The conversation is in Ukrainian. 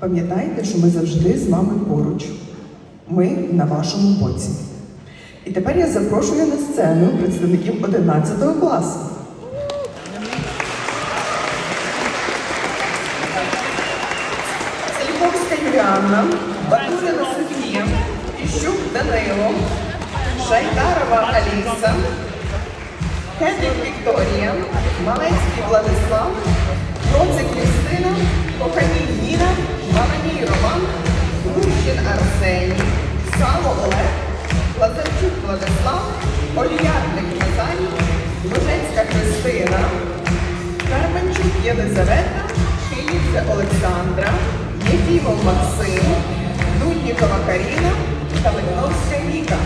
Пам'ятайте, що ми завжди з вами поруч. Ми на вашому боці. І тепер я запрошую на сцену представників 11 класу. Цельковська Юліанна, Батурина Софія, Іщук Данило, Шайдарова Аліса, Хендрик Вікторія, Малецький Владислав, Процик Юстина, Коханій Курочкін Арсеній, Сало Олег, Лазарчук Владислав, Оліярник Наталій, Божецька Христина, Карменчук Єлизавета, Київця Олександра, Єфімов Максим, Дуднікова Каріна та Лихновська Віка.